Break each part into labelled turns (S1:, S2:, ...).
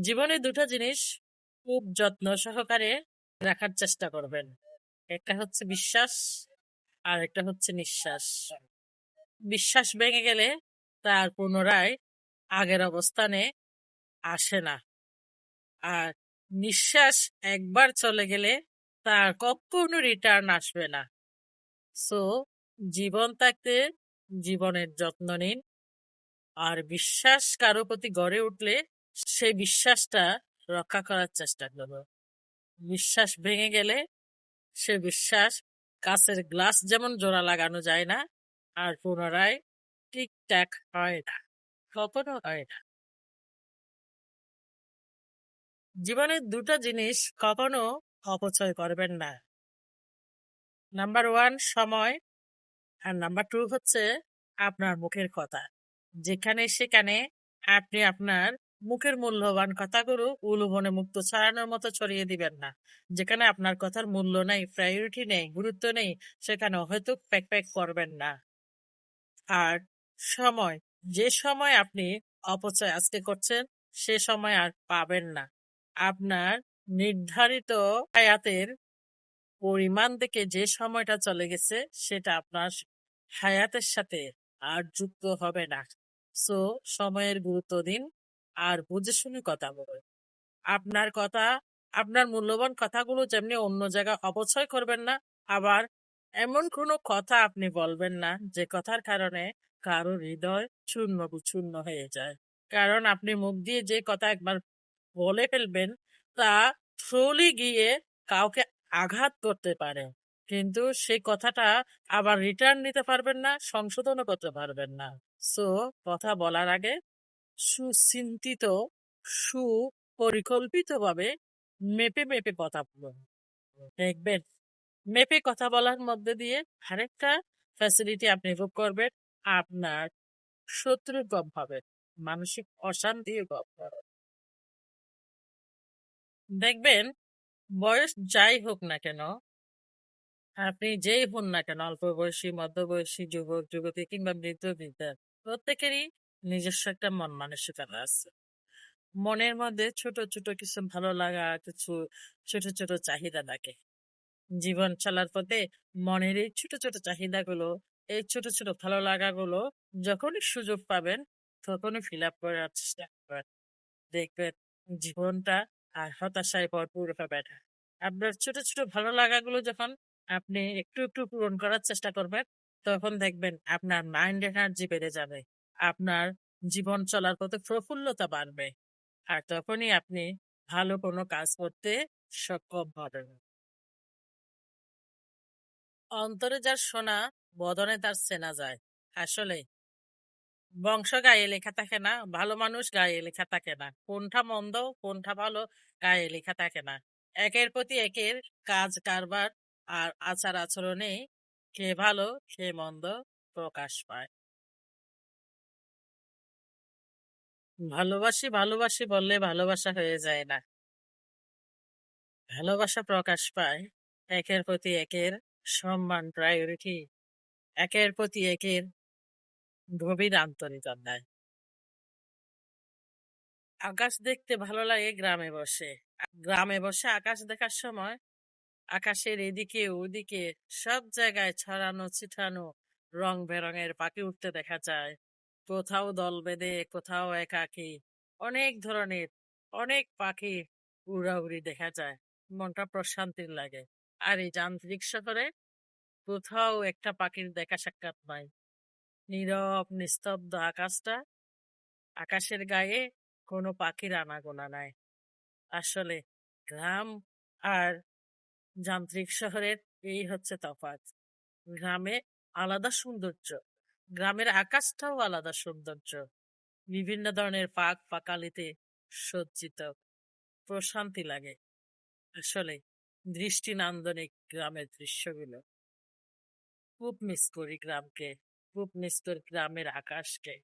S1: জীবনে দুটো জিনিস খুব যত্ন সহকারে রাখার চেষ্টা করবেন। একটা হচ্ছে বিশ্বাস, আর একটা হচ্ছে নিঃশ্বাস। বিশ্বাস ভেঙে গেলে তার পুনরায় আগের অবস্থানে আসে না। আর নিঃশ্বাস একবার চলে গেলে তার কখনো রিটার্ন আসবে না। সো জীবন থাকতে জীবনের যত্ন নিন। আর বিশ্বাস কারও প্রতি গড়ে উঠলে সেই বিশ্বাসটা রক্ষা করার চেষ্টা করো বিশ্বাস ভেঙে গেলে সে বিশ্বাস কাছের গ্লাস যেমন জোড়া লাগানো যায় না, আর পুনরায় ঠিকঠাক হয় না, কখনো হয় না। জীবনের দুটো জিনিস কখনো অপচয় করবেন না। নাম্বার ওয়ান, সময়, আর নাম্বার টু হচ্ছে আপনার মুখের কথা। যেখানে সেখানে আপনি আপনার মুখের মূল্যবান কথাগুলো উলুবনে মুক্ত ছড়ানোর মতো ছড়িয়ে দিবেন না। যেখানে আপনার কথার মূল্য নেই প্রায়োরিটি নেই, গুরুত্ব নেই সেখানে হয়তো প্যাক প্যাক করবেন না। আর সময়, যে সময় আপনি অপচয় আজকে করছেন, সে সময় আর পাবেন না। আপনার নির্ধারিত হায়াতের পরিমাণ থেকে যে সময়টা চলে গেছে, সেটা আপনার হায়াতের সাথে আর যুক্ত হবে না। সো, সময়ের গুরুত্ব দিন। আর বুঝে শুনে কথা বলুন। আপনার কথা, আপনার মূল্যবান কথাগুলো যেমনি অন্য জায়গায় অপচয় করবেন না, আবার এমন কোনো কথা আপনি বলবেন না যে কথার কারণে কারও হৃদয় চূর্ণ বিচূর্ণ হয়ে যায়। কারণ আপনি মুখ দিয়ে যে কথা একবার বলে ফেলবেন, তা থ্রুলি গিয়ে কাউকে আঘাত করতে পারে। কিন্তু সেই কথাটা আবার রিটার্ন নিতে পারবেন না, সংশোধনও করতে পারবেন না। সো কথা বলার আগে সুচিন্তিত, সুপরিকল্পিতভাবে মেপে মেপে কথা বলুন। দেখবেন, মেপে কথা বলার মধ্যে দিয়ে আরেকটা ফ্যাসিলিটি আপনি ভোগ করবেন, আপনার শত্রু কম হবে, মানসিক অশান্তিও কম হবে। দেখবেন, বয়স যাই হোক না কেন, আপনি যেই হন না কেন, অল্প বয়সী, মধ্যবয়সী, যুবক, যুবতী কিংবা বৃদ্ধ, বৃদ্ধা, প্রত্যেকেরই নিজস্ব একটা মন মানসিকতা আছে। মনের মধ্যে ছোট ছোট কিছু ভালো লাগা, কিছু ছোট ছোট চাহিদা থাকে। জীবন চলার পথে মনের এই ছোট ছোট চাহিদাগুলো, এই ছোট ছোট ভালো লাগাগুলো যখনই সুযোগ পাবেন, তখনই ফিল আপ করার চেষ্টা করবেন। দেখবেন জীবনটা আর হতাশায় ভরপুর হবে না। আপনার ছোট ছোট ভালো লাগাগুলো যখন আপনি একটু একটু পূরণ করার চেষ্টা করবেন, তখন দেখবেন আপনার মাইন্ড এনার্জি বেড়ে যাবে। আপনার জীবন চলার পথে প্রফুল্লতা বাড়বে। আর তখনই আপনি ভালো কোনো কাজ করতে সক্ষম হবেন। অন্তরে যার শোনা বদনে তার চেনা যায়। আসলে বংশ গায়ে লেখা থাকে না, ভালো মানুষ গায়ে লেখা থাকে না। কোনটা মন্দ, কোনটা ভালো গায়ে লেখা থাকে না। একের প্রতি একের কাজ, কারবার আর আচার আচরণে কে ভালো, কে মন্দ প্রকাশ পায়। ভালোবাসি ভালোবাসি বললে ভালোবাসা হয়ে যায় না। ভালোবাসা প্রকাশ পায় একের প্রতি একের সম্মান প্রায়োরিটি একের প্রতি একের গভীর আন্তরিকতায় আকাশ দেখতে ভালো লাগে গ্রামে বসে। গ্রামে বসে আকাশ দেখার সময় আকাশের এদিকে, ওদিকে সব জায়গায় ছড়ানো, ছিটানো, রং বেরঙের পাখি উঠতে দেখা যায়। কোথাও দল বেঁধে, কোথাও একাকি অনেক ধরনের, অনেক পাখি উড়াউড়ি দেখা যায়। মনটা প্রশান্তির লাগে। আর এই যান্ত্রিক শহরে কোথাও একটা পাখির দেখা সাক্ষাৎ নাই। নীরব, নিস্তব্ধ আকাশটা, আকাশের গায়ে কোনো পাখির আনাগোনা নাই। আসলে গ্রাম আর যান্ত্রিক শহরের এই হচ্ছে তফাৎ। গ্রামে আলাদা সৌন্দর্য। গ্রামের আকাশটাও আলাদা সৌন্দর্য। বিভিন্ন ধরনের পাক পাকালিতে সজ্জিত। প্রশান্তি লাগে। আসলে দৃষ্টি নান্দনিক গ্রামের দৃশ্যগুলো। খুব মিস করি গ্রামকে। খুব মিস করি গ্রামের আকাশকে।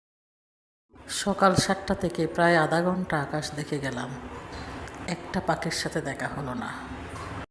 S2: সকাল সাতটা থেকে প্রায় আধা ঘণ্টা আকাশ দেখে গেলাম। একটা পাখির সাথে দেখা হলো না।